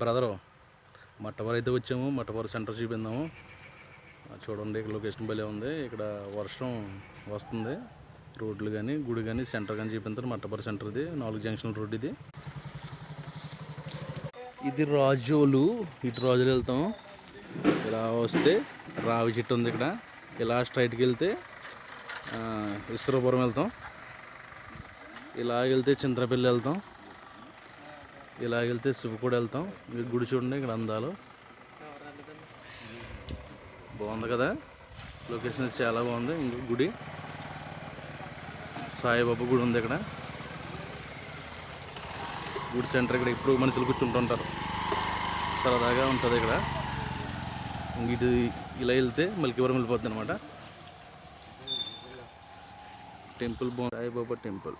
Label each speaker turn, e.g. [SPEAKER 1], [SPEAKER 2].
[SPEAKER 1] Brother మట్టవరం అయితే వచ్చాము మట్టవరం centre చూపిందాము చూడండి ఇక్కడ లొకేషన్ భలే ఉంది. ఇక్కడ వర్షం వస్తుంది. రోడ్లు కానీ గుడి కానీ సెంటర్ కానీ చూపించారు మట్టవరం సెంటర్ ఇది నాలుగు జంక్షన్ రోడ్ ఇది. ఇది రాజోలు. ఇటు రాజులు వెళ్తాం. ఇలా వస్తే రావి చెట్టు ఉంది ఇక్కడ. ఇలా స్ట్రైట్కి వెళ్తే ఆ, ఇస్రోపురం వెళ్తాం. ఇలా వెళ్తే చింతపల్లి వెళ్తాం. ఇలా వెళ్తే శివకూడ వెళ్తాం. గుడి చూడండి ఇక్కడ అందాలు. బాగుంది కదా? లొకేషన్ చాలా బాగుంది. ఇంకో గుడి. సాయిబాబా గుడి ఉంది ఇక్కడ. గుడి సెంటర్ ఇక్కడ ఇప్పుడు మనుషులు కూర్చుంటుంటారు. సరదాగా ఉంటుంది ఇక్కడ. ఇటు ఇలా వెళ్తే మలికివరం వెళ్ళిపోద్ది అనమాట టెంపుల్ బాగుంది. సాయిబాబా టెంపుల్